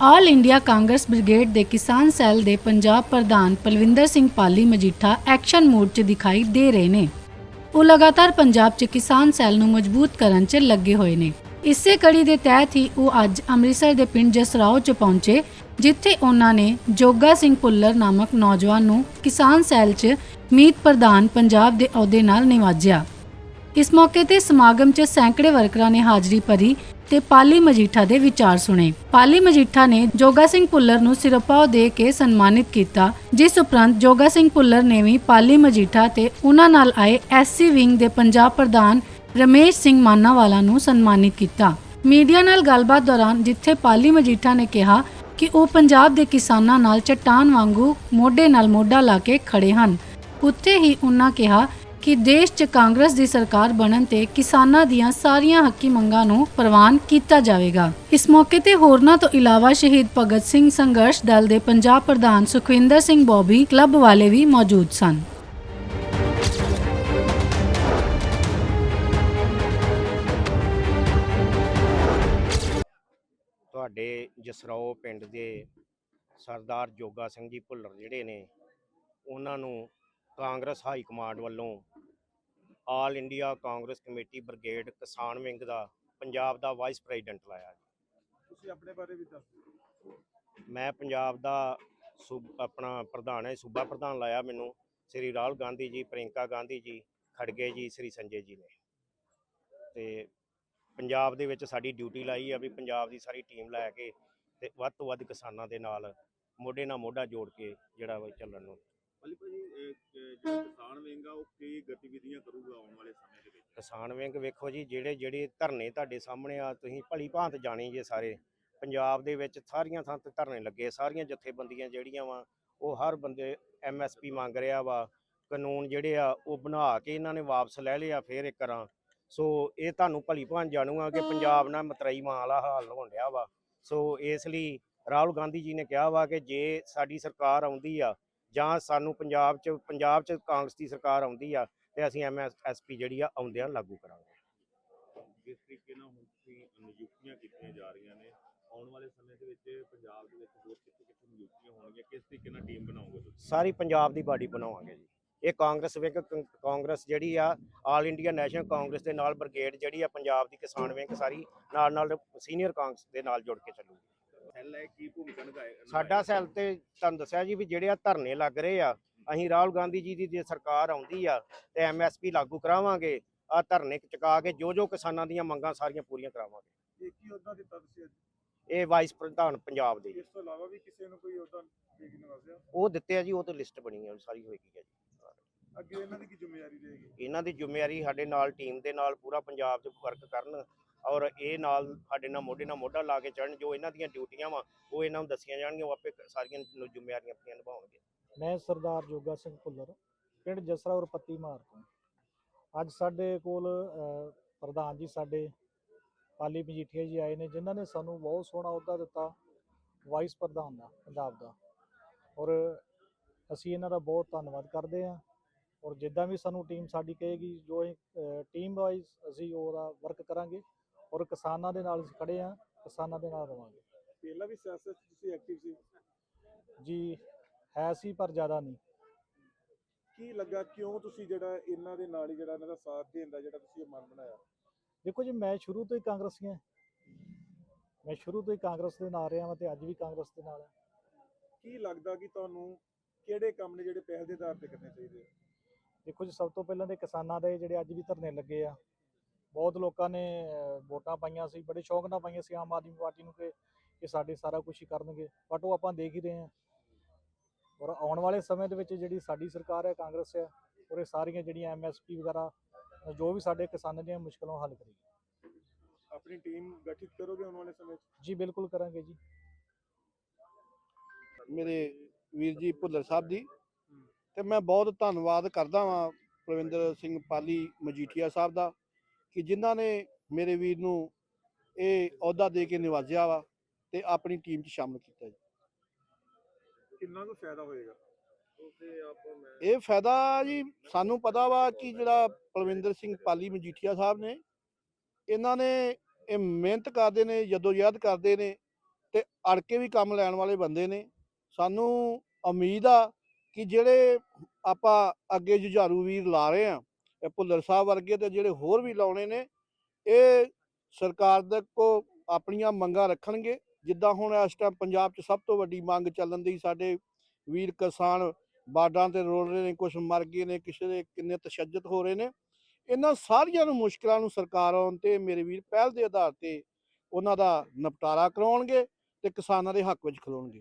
ਆਲ India Congress brigade ਦੇ ਕਿਸਾਨ cell ਦੇ ਪੰਜਾਬ ਪ੍ਰਧਾਨ ਪਲਵਿੰਦਰ ਸਿੰਘ ਪਾਲੀ ਮਜੀਠਾ ਐਕਸ਼ਨ ਮੋਡ 'ਚ ਦਿਖਾਈ ਦੇ ਰਹੇ ਨੇ। ਉਹ ਲਗਾਤਾਰ ਪੰਜਾਬ 'ਚ ਕਿਸਾਨ ਸੈੱਲ ਨੂੰ ਮਜ਼ਬੂਤ ਕਰਨ 'ਚ ਲੱਗੇ ਹੋਏ ਨੇ। ਇਸੇ ਕੜੀ ਦੇ ਤਹਿਤ ਹੀ ਉਹ ਅੱਜ ਅੰਮ੍ਰਿਤਸਰ ਦੇ ਪਿੰਡ ਜਸਰਾਓ 'ਚ ਪਹੁੰਚੇ, ਜਿੱਥੇ ਉਹਨਾਂ ਨੇ ਜੋਗਾ ਸਿੰਘ ਭੁੱਲਰ ਨਾਮਕ ਨੌਜਵਾਨ ਨੂੰ ਕਿਸਾਨ ਸੈੱਲ 'ਚ ਮੀਤ ਪ੍ਰਧਾਨ ਪੰਜਾਬ ਦੇ ਅਹੁਦੇ ਨਾਲ ਨਿਵਾਜਿਆ। ਇਸ ਮੌਕੇ ਤੇ ਸਮਾਗਮ 'ਚ ਸੈਂਕੜੇ ਵਰਕਰਾਂ ਨੇ ਹਾਜ਼ਰੀ ਭਰੀ ਤੇ ਪਾਲੀ ਮਜੀਠਾ ਦੇ ਵਿਚਾਰ ਸੁਣੇ। ਪਾਲੀ ਮਜੀਠਾ ਨੇ ਜੋਗਾ ਸਿੰਘ ਭੁੱਲਰ ਨੂੰ ਸਿਰਪਾਓ ਦੇ ਕੇ ਸਨਮਾਨਿਤ ਕੀਤਾ, ਜਿਸ ਉਪਰੰਤ ਜੋਗਾ ਸਿੰਘ ਭੁੱਲਰ ਨੇ ਵੀ ਪਾਲੀ ਮਜੀਠਾ ਤੇ ਉਹਨਾਂ ਨਾਲ ਆਏ ਐਸਸੀ ਵਿੰਗ ਦੇ ਪੰਜਾਬ ਪ੍ਰਧਾਨ ਰਮੇਸ਼ ਸਿੰਘ ਮਾਨਾਵਾਲਾ ਨੂੰ ਸਨਮਾਨਿਤ ਕੀਤਾ। ਮੀਡੀਆ ਨਾਲ ਗੱਲਬਾਤ ਦੌਰਾਨ ਜਿੱਥੇ ਪਾਲੀ ਮਜੀਠਾ ਨੇ ਕਿਹਾ ਕਿ ਉਹ ਪੰਜਾਬ ਦੇ ਕਿਸਾਨਾਂ ਨਾਲ ਚਟਾਨ ਵਾਂਗੂ ਮੋਢੇ ਨਾਲ ਮੋਢਾ ਲਾ ਕੇ ਖੜੇ ਹਨ, ਉੱਥੇ ਹੀ ਉਹਨਾਂ ਕਿਹਾ ਕਿ ਦੇਸ਼ 'ਚ ਕਾਂਗਰਸ ਦੀ ਸਰਕਾਰ ਬਣਨ ਤੇ ਕਿਸਾਨਾਂ ਦੀਆਂ ਸਾਰੀਆਂ ਹੱਕੀ ਮੰਗਾਂ ਨੂੰ ਪ੍ਰਵਾਨ ਕੀਤਾ ਜਾਵੇਗਾ। ਇਸ ਮੌਕੇ ਤੇ ਹੋਰਨਾਂ ਤੋਂ ਇਲਾਵਾ ਸ਼ਹੀਦ ਭਗਤ ਸਿੰਘ ਸੰਘਰਸ਼ ਦਲ ਦੇ ਪੰਜਾਬ ਪ੍ਰਧਾਨ ਸੁਖਵਿੰਦਰ ਸਿੰਘ ਬੋਬੀ, ਕਲੱਬ ਵਾਲੇ ਵੀ ਮੌਜੂਦ ਸਨ। ਤੁਹਾਡੇ ਜਸਰਾਓ ਪਿੰਡ ਦੇ ਸਰਦਾਰ ਜੋਗਾ ਸਿੰਘ ਜੀ ਭੁੱਲਰ ਜਿਹੜੇ ਨੇ, ਉਹਨਾਂ ਨੂੰ ਕਾਂਗਰਸ ਹਾਈ ਕਮਾਂਡ ਵੱਲੋਂ all India Congress committee brigade ਕਿਸਾਨ ਵਿੰਗ ਦਾ ਪੰਜਾਬ ਦਾ ਵਾਈਸ ਪ੍ਰੈਜ਼ੀਡੈਂਟ ਲਾਇਆ ਤੁਸੀਂ ਆਪਣੇ ਬਾਰੇ ਵੀ ਦੱਸ ਮੈਂ ਪੰਜਾਬ ਦਾ ਆਪਣਾ ਪ੍ਰਧਾਨ ਹੈ ਸੂਬਾ ਪ੍ਰਧਾਨ ਲਾਇਆ ਮੈਨੂੰ ਸ੍ਰੀ ਰਾਹੁਲ ਗਾਂਧੀ ਜੀ ਪ੍ਰਿੰਕਾ ਗਾਂਧੀ ਜੀ ਖੜਗੇ ਜੀ ਸ੍ਰੀ ਸੰਜੇ ਜੀ ਨੇ। ਤੇ ਪੰਜਾਬ ਦੇ ਵਿੱਚ ਸਾਡੀ ਡਿਊਟੀ ਲਾਈ ਆ ਵੀ ਪੰਜਾਬ ਦੀ ਸਾਰੀ ਟੀਮ ਲੈ ਕੇ ਤੇ ਵੱਧ ਤੋਂ ਵੱਧ ਕਿਸਾਨਾਂ ਦੇ ਨਾਲ ਮੋਢੇ ਨਾਲ ਮੋਢਾ ਜੋੜ ਕੇ ਜਿਹੜਾ ਵਾ ਚੱਲਣ ਨੂੰ। ਭਾਜੀ ਜਿਹੜਾ ਕਿਸਾਨ ਵਿੰਗ ਆ ਉਹ ਕੀ ਗਤੀਵਿਧੀਆਂ ਕਰੂਗਾ ਆਉਣ ਵਾਲੇ ਸਮੇਂ ਦੇ ਵਿੱਚ? ਕਿਸਾਨ ਵਿੰਗ ਵੇਖੋ ਜੀ ਜਿਹੜੇ ਜਿਹੜੇ ਧਰਨੇ ਤੁਹਾਡੇ ਸਾਹਮਣੇ ਆ ਤੁਸੀਂ ਭਲੀ ਭਾਂਤ ਜਾਣੀ ਜੇ ਸਾਰੇ। ਪੰਜਾਬ ਦੇ ਵਿੱਚ ਸਾਰੀਆਂ ਥਾਂ ਤੇ ਧਰਨੇ ਲੱਗੇ ਸਾਰੀਆਂ ਜਥੇਬੰਦੀਆਂ ਜਿਹੜੀਆਂ ਵਾ ਉਹ ਹਰ ਬੰਦੇ ਐਮਐਸਪੀ ਮੰਗ ਰਿਹਾ ਵਾ। ਕਾਨੂੰਨ ਜਿਹੜੇ ਆ ਉਹ ਬਣਾ ਕੇ ਇਹਨਾਂ ਨੇ ਵਾਪਸ ਲੈ ਲਿਆ ਫੇਰ ਇੱਕ ਰਾਂ ਸੋ ਇਹ ਤੁਹਾਨੂੰ ਭਲੀ ਭਾਂਤ ਜਾਣੂਗਾ ਕਿ ਪੰਜਾਬ ਨਾਲ ਮਤਰਈ ਮਾਂ ਵਾਲਾ ਹਾਲ ਹੋਣ ਡਿਆ ਵਾ। ਸੋ ਇਸ ਲਈ ਰਾਹੁਲ ਗਾਂਧੀ ਜੀ ਨੇ ਕਿਹਾ ਵਾ ਕਿ ਜੇ ਸਾਡੀ ਸਰਕਾਰ ਆਉਂਦੀ ਆ ਜਾਂ ਸਾਨੂੰ ਪੰਜਾਬ 'ਚ ਪੰਜਾਬ 'ਚ ਕਾਂਗਰਸ ਦੀ ਸਰਕਾਰ ਆਉਂਦੀ ਆ ਤੇ ਅਸੀਂ ਐਮਐਸਪੀ ਜਿਹੜੀ ਆ ਆਉਂਦਿਆਂ ਲਾਗੂ ਕਰਾਂਗੇ। ਜਿਸ ਤਰੀਕੇ ਨਾਲ ਹੁਣ ਤੁਸੀਂ ਨਿਯੁਕਤੀਆਂ ਕੀਤੀਆਂ ਜਾ ਰਹੀਆਂ ਨੇ ਆਉਣ ਵਾਲੇ ਸਮੇਂ ਦੇ ਵਿੱਚ ਪੰਜਾਬ ਦੇ ਵਿੱਚ ਹੋਰ ਕਿੱਥੇ ਕਿੱਥੇ ਨਿਯੁਕਤੀਆਂ ਹੋਣਗੀਆਂ ਕਿਸ ਤਰੀਕੇ ਨਾਲ ਟੀਮ ਬਣਾਓਗੇ ਤੁਸੀਂ? ਸਾਰੀ ਪੰਜਾਬ ਦੀ ਬਾਡੀ ਬਣਾਵਾਂਗੇ ਜੀ। ਇਹ ਕਾਂਗਰਸ ਵਿੰਗ ਕਾਂਗਰਸ ਜਿਹੜੀ ਆ ਆਲ ਇੰਡੀਆ ਨੈਸ਼ਨਲ ਕਾਂਗਰਸ ਦੇ ਨਾਲ ਬ੍ਰਿਗੇਡ ਜਿਹੜੀ ਆ ਪੰਜਾਬ ਦੀ ਕਿਸਾਨ ਵਿੰਗ ਸਾਰੀ ਨਾਲ ਨਾਲ ਸੀਨੀਅਰ ਕਾਂਗਰਸ ਦੇ ਨਾਲ ਜੁੜ ਕੇ ਚੱਲੂਗੀ। ਸੈੱਲ ਹੈ ਕੀ ਭੂਮਿਕਾ ਨਿਭਾਏ ਸਾਡਾ ਸੈੱਲ ਤੇ ਤੁਹਾਨੂੰ ਦੱਸਿਆ ਜੀ ਵੀ ਜਿਹੜੇ ਆ ਧਰਨੇ ਲੱਗ ਰਹੇ ਆ ਅਸੀਂ ਰਾਹੁਲ ਗਾਂਧੀ ਜੀ ਦੀ ਜੇ ਸਰਕਾਰ ਆਉਂਦੀ ਆ ਤੇ ਐਮਐਸਪੀ ਲਾਗੂ ਕਰਾਵਾਂਗੇ ਆ ਧਰਨੇ ਚੁਕਾ ਕੇ ਜੋ ਜੋ ਕਿਸਾਨਾਂ ਦੀਆਂ ਮੰਗਾਂ ਸਾਰੀਆਂ ਪੂਰੀਆਂ ਕਰਾਵਾਂਗੇ। ਇਹ ਕੀ ਉਹਦਾ ਦਿੱਤਾ ਤੁਸੀਂ ਅੱਜ? ਇਹ ਵਾਈਸ ਪ੍ਰਧਾਨ ਪੰਜਾਬ ਦੇ ਇਸ ਤੋਂ ਇਲਾਵਾ ਵੀ ਕਿਸੇ ਨੂੰ ਕੋਈ ਉਹਦਾ ਦੇਖ ਨਿਵਾਸਿਆ ਉਹ ਦਿੱਤੇ ਆ ਜੀ ਉਹ ਤੇ ਲਿਸਟ ਬਣੀ ਆ ਸਾਰੀ ਹੋਏਗੀ ਆ ਜੀ। ਅੱਗੇ ਇਹਨਾਂ ਦੀ ਕੀ ਜ਼ਿੰਮੇਵਾਰੀ ਰਹੇਗੀ? ਇਹਨਾਂ ਦੀ ਜ਼ਿੰਮੇਵਾਰੀ ਸਾਡੇ ਨਾਲ ਟੀਮ ਦੇ ਨਾਲ ਪੂਰਾ ਪੰਜਾਬ 'ਚ ਵਰਕ ਕਰਨ। ਔਰ ਇਹ ਨਾਲ ਸਾਡੇ ਨਾਲ ਮੋਢੇ ਨਾਲ ਮੋਢਾ ਲਾ ਕੇ ਚੜਨ ਜੋ ਇਹਨਾਂ ਦੀਆਂ ਡਿਊਟੀਆਂ ਵਾ, ਉਹ ਇਹਨਾਂ ਨੂੰ ਦੱਸੀਆਂ ਜਾਣਗੀਆਂ, ਉਹ ਆਪੇ ਸਾਰੀਆਂ ਜ਼ਿੰਮੇਵਾਰੀਆਂ ਆਪਣੀਆਂ ਨਿਭਾਉਣਗੇ। ਮੈਂ ਸਰਦਾਰ ਜੋਗਾ ਸਿੰਘ ਭੁੱਲਰ, ਪਿੰਡ ਜਸਰਾ ਔਰ ਪੱਤੀ ਮਾਰ ਤੋਂ। ਅੱਜ ਸਾਡੇ ਕੋਲ ਪ੍ਰਧਾਨ ਜੀ ਸਾਡੇ ਪਾਲੀ ਮਜੀਠੀਆ ਜੀ ਆਏ ਨੇ, ਜਿਨ੍ਹਾਂ ਨੇ ਸਾਨੂੰ ਬਹੁਤ ਸੋਹਣਾ ਅਹੁਦਾ ਦਿੱਤਾ, ਵਾਈਸ ਪ੍ਰਧਾਨ ਦਾ, ਪੰਜਾਬ ਦਾ। ਔਰ ਅਸੀਂ ਇਹਨਾਂ ਦਾ ਬਹੁਤ ਧੰਨਵਾਦ ਕਰਦੇ ਹਾਂ। ਔਰ ਜਿੱਦਾਂ ਵੀ ਸਾਨੂੰ ਟੀਮ ਸਾਡੀ ਕਹੇਗੀ, ਜੋ ਟੀਮ ਵਾਈਜ਼ ਅਸੀਂ ਉਹਦਾ ਵਰਕ ਕਰਾਂਗੇ। ਔਰ ਕਿਸਾਨਾਂ ਦੇ ਨਾਲ ਅਸੀਂ ਖੜੇ ਹਾਂ ਕਿਸਾਨਾਂ ਦੇ ਨਾਲ ਰਵਾਂਗੇ। ਪਹਿਲਾਂ ਵੀ ਸਿਆਸਤ 'ਚ ਤੁਸੀਂ ਐਕਟਿਵ ਸੀ? ਜੀ ਹੈ ਸੀ ਪਰ ਜ਼ਿਆਦਾ ਨਹੀਂ। ਕੀ ਲੱਗਾ ਕਿਉਂ ਤੁਸੀਂ ਜਿਹੜਾ ਇਹਨਾਂ ਦੇ ਨਾਲ ਹੀ ਜਿਹੜਾ ਇਹਨਾਂ ਦਾ ਸਾਥ ਦੇਣ ਦਾ ਜਿਹੜਾ ਤੁਸੀਂ ਇਹ ਮਨ ਬਣਾਇਆ? ਦੇਖੋ ਜੀ ਮੈਂ ਸ਼ੁਰੂ ਤੋਂ ਹੀ ਕਾਂਗਰਸੀ ਹਾਂ ਮੈਂ ਸ਼ੁਰੂ ਤੋਂ ਹੀ ਕਾਂਗਰਸ ਦੇ ਨਾਲ ਰਿਹਾ ਹਾਂ ਤੇ ਅੱਜ ਵੀ ਕਾਂਗਰਸ ਦੇ ਨਾਲ ਹਾਂ। ਕੀ ਲੱਗਦਾ ਕਿ ਤੁਹਾਨੂੰ ਕਿਹੜੇ ਕੰਮ ਨੇ ਜਿਹੜੇ ਪਹਿਲ ਦੇ ਆਧਾਰ ਤੇ ਕਰਨੇ ਚਾਹੀਦੇ ਆ? ਦੇਖੋ ਜੀ ਸਭ ਤੋਂ ਪਹਿਲਾਂ ਤੇ ਕਿਸਾਨਾਂ ਦੇ ਜਿਹੜੇ ਅੱਜ ਵੀ ਧਰਨੇ ਲੱਗੇ ਆ ਬਹੁਤ ਲੋਕਾਂ ਨੇ ਵੋਟਾਂ ਪਾਈਆਂ ਸੀ ਬੜੇ ਸ਼ੌਕ ਨਾਲ ਪਾਈਆਂ ਸੀ ਆਮ ਆਦਮੀ ਪਾਰਟੀ ਨੂੰ ਕਿ ਇਹ ਸਾਡੇ ਸਾਰਾ ਕੁਝ ਹੀ ਕਰਨਗੇ ਬਟ ਉਹ ਆਪਾਂ ਦੇਖ ਹੀ ਰਹੇ ਹਾਂ। ਔਰ ਆਉਣ ਵਾਲੇ ਸਮੇਂ ਦੇ ਵਿੱਚ ਜਿਹੜੀ ਸਾਡੀ ਸਰਕਾਰ ਹੈ ਕਾਂਗਰਸ ਹੈ ਔਰ ਇਹ ਸਾਰੀਆਂ ਜਿਹੜੀਆਂ ਐਮਐਸਪੀ ਵਗੈਰਾ ਜੋ ਵੀ ਸਾਡੇ ਕਿਸਾਨਾਂ ਦੀਆਂ ਮੁਸ਼ਕਲਾਂ ਹੱਲ ਕਰੇਗੀ। ਆਪਣੀ ਟੀਮ ਗਠਿਤ ਕਰੋਗੇ ਆਉਣ ਵਾਲੇ ਸਮੇਂ 'ਚ? ਜੀ ਬਿਲਕੁਲ ਕਰਾਂਗੇ ਜੀ। ਮੇਰੇ ਵੀਰ ਜੀ ਭੁੱਲਰ ਸਾਹਿਬ ਦੀ ਤੇ ਮੈਂ ਬਹੁਤ ਧੰਨਵਾਦ ਕਰਦਾ ਵਾਂ ਪ੍ਰਵਿੰਦਰ ਸਿੰਘ ਪਾਲੀ ਮਜੀਠੀਆ ਸਾਹਿਬ ਦਾ। ਕਿ ਜਿਨ੍ਹਾਂ ਨੇ ਮੇਰੇ ਵੀਰ ਨੂੰ ਇਹ ਅਹੁਦਾ ਦੇ ਕੇ ਨਿਵਾਜਿਆ ਵਾ ਤੇ ਆਪਣੀ ਟੀਮ 'ਚ ਸ਼ਾਮਲ ਕੀਤਾ ਜੀ। ਕਿੰਨਾ ਕੁ ਫਾਇਦਾ ਹੋਏਗਾ? ਉਸੇ ਆਪ ਮੈਂ ਇਹ ਫਾਇਦਾ ਜੀ ਸਾਨੂੰ ਪਤਾ ਵਾ ਕਿ ਜਿਹੜਾ ਪ੍ਰਵਿੰਦਰ ਸਿੰਘ ਪਾਲੀ ਮਜੀਠੀਆ ਸਾਹਿਬ ਨੇ ਇਹਨਾਂ ਨੇ ਇਹ ਮਿਹਨਤ ਕਰਦੇ ਨੇ ਜਦੋਜਹਿਦ ਕਰਦੇ ਨੇ ਤੇ ਅੜ ਕੇ ਵੀ ਕੰਮ ਲੈਣ ਵਾਲੇ ਬੰਦੇ ਨੇ। ਸਾਨੂੰ ਉਮੀਦ ਆ ਕਿ ਜਿਹੜੇ ਆਪਾਂ ਅੱਗੇ ਜੁਝਾਰੂ ਵੀਰ ਲਾ ਰਹੇ ਆ ਭੁੱਲਰ ਸਾਹਿਬ ਵਰਗੇ ਤੇ ਜਿਹੜੇ ਹੋਰ ਵੀ ਲਾਉਣੇ ਨੇ, ਇਹ ਸਰਕਾਰ ਦੇ ਕੋ ਆਪਣੀਆਂ ਮੰਗਾਂ ਰੱਖਣਗੇ। ਜਿੱਦਾਂ ਹੁਣ ਇਸ ਟਾਈਮ ਪੰਜਾਬ 'ਚ ਸਭ ਤੋਂ ਵੱਡੀ ਮੰਗ ਚੱਲਣ ਦੀ ਸਾਡੇ ਵੀਰ ਕਿਸਾਨ ਬਾਰਡਰਾਂ ਤੇ ਰੋਲ ਰਹੇ ਨੇ ਕੁਝ ਮਰ ਗਏ ਨੇ, ਕਿਸੇ ਦੇ ਕਿੰਨੇ ਤਸ਼ੱਦਦ ਹੋ ਰਹੇ ਨੇ। ਇਹਨਾਂ ਸਾਰੀਆਂ ਨੂੰ ਮੁਸ਼ਕਲਾਂ ਨੂੰ ਸਰਕਾਰ ਆਉਣ ਤੇ ਮੇਰੇ ਵੀਰ ਪਹਿਲ ਦੇ ਆਧਾਰ ਤੇ ਉਹਨਾਂ ਦਾ ਨਿਪਟਾਰਾ ਕਰਾਉਣਗੇ ਤੇ ਕਿਸਾਨਾਂ ਦੇ ਹੱਕ ਵਿੱਚ ਖਲੋਣਗੇ।